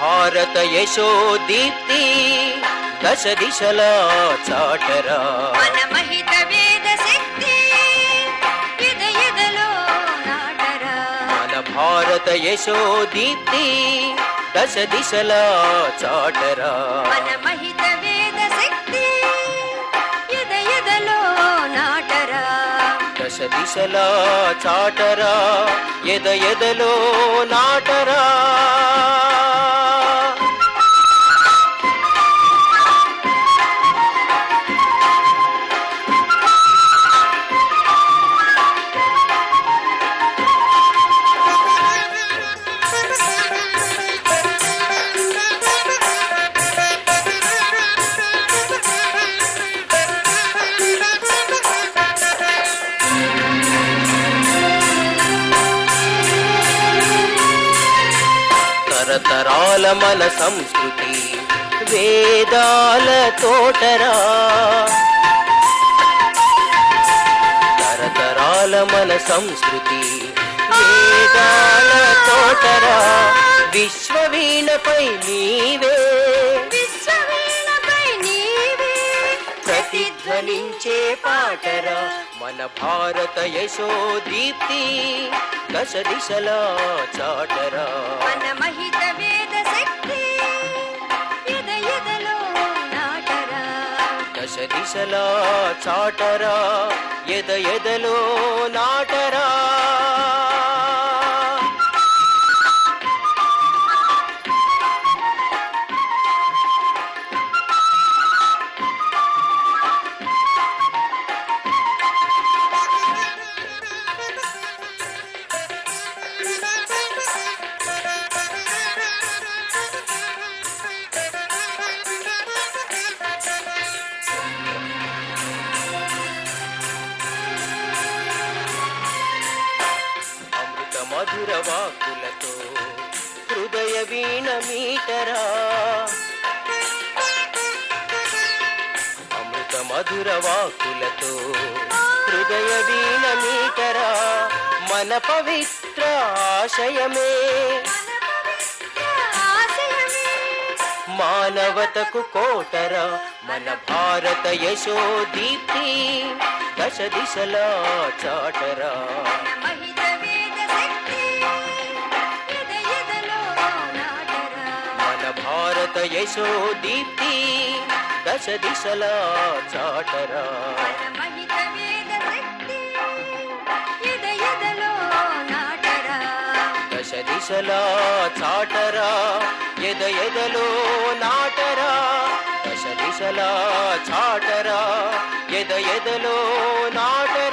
భారత యశో దీప్తి దశ దిశలా చాటరా. మన మహిత వేద శక్తి ఎద ఎదలో నాటరా. మన భారత యశో దీప్తి దశ దిశలా చాటరా. మన మహిత వేద శక్తి ఎద ఎదలో నాటరా. దశ దిశలా చాటరా ఎద ఎదలో నాటరా. తరతరాల మన సంస్కృతి వేదాల తోటరా. తరతరాల మన సంస్కృతి వేదాల తోటరా. విశ్వవీణపై నీవే. ప్రతిధ్వనించే పాటరా. మన భారత యశో దీప్తి దశ దిశలా చాటరా. దిశ దిశలా చాటరా ఎద ఎదలో నాటరా. మధుర వాకులతో హృదయ వీణ మీటరా. అమృత మధుర వాకులతో హృదయ వీణ మీటరా. మన పవిత్ర ఆశయమే. మానవతకు కోటరా. మన భారత యశో దీప్తి దశ దిశలా చాటరా. యశో దీప్తి దశ దిశలా చాటరా దశ దిశలా చాటరా ఎద ఎదలో నాటరా దశ దిశలా చాటరా ఎద ఎదలో నాటరా